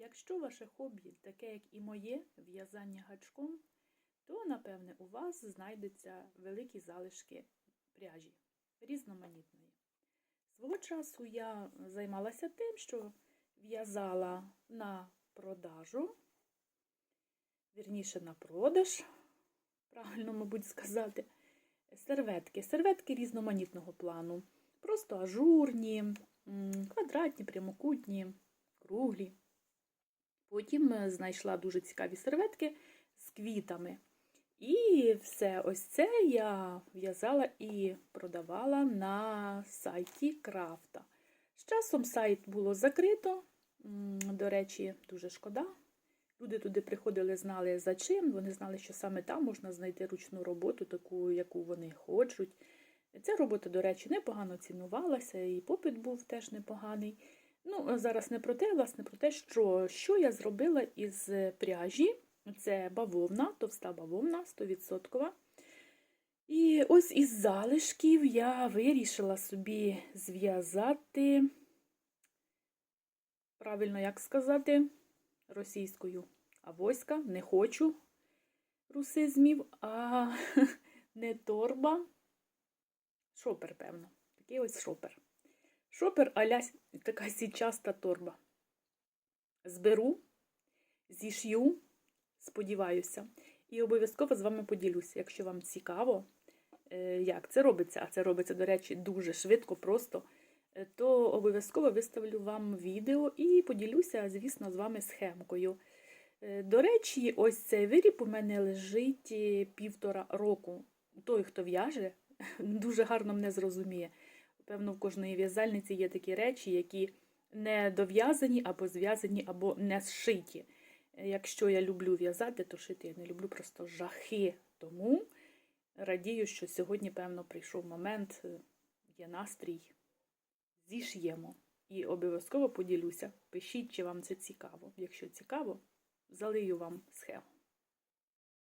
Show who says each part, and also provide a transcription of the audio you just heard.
Speaker 1: Якщо ваше хобі таке, як і моє, в'язання гачком, то, напевне, у вас знайдуться великі залишки пряжі різноманітної. Свого часу я займалася тим, що в'язала на продажу, вірніше на продаж, правильно, мабуть, сказати, серветки. Серветки різноманітного плану. Просто ажурні, квадратні, прямокутні, круглі. Потім е, знайшла дуже цікаві серветки з квітами. І все ось це я в'язала і продавала на сайті Крафта. З часом сайт було закрито. До речі, дуже шкода. Люди туди приходили, знали за чим. Вони знали, що саме там можна знайти ручну роботу, таку, яку вони хочуть. Ця робота, до речі, непогано цінувалася, і попит був теж непоганий. Ну, зараз не про те, власне, про те, що, що я зробила із пряжі. Це бавовна, товста бавовна, 100%. І ось із залишків я вирішила собі зв'язати, правильно як сказати, російською авоська, не хочу русизмів, а не торба. Шопер, певно. Такий ось шопер. Шопер аля така січаста торба. Зберу, зішью, сподіваюся, і обов'язково з вами поділюся, якщо вам цікаво, е, як це робиться, а це робиться, до речі, дуже швидко, просто, е, то обов'язково виставлю вам відео і поділюся, звісно, з вами схемкою. Е, До речі, ось цей виріб у мене лежить півтора року. Той, хто в'яже, дуже гарно мене зрозуміє. Певно, в кожної в'язальниці є такі речі, які не дов'язані або зв'язані, або не зшиті. Якщо я люблю в'язати, то шити я не люблю просто жахи. Тому радію, що сьогодні, певно, прийшов момент, е, є настрій, зіш'ємо. І обов'язково поділюся. Пишіть, чи вам це цікаво. Якщо цікаво, залию вам схему.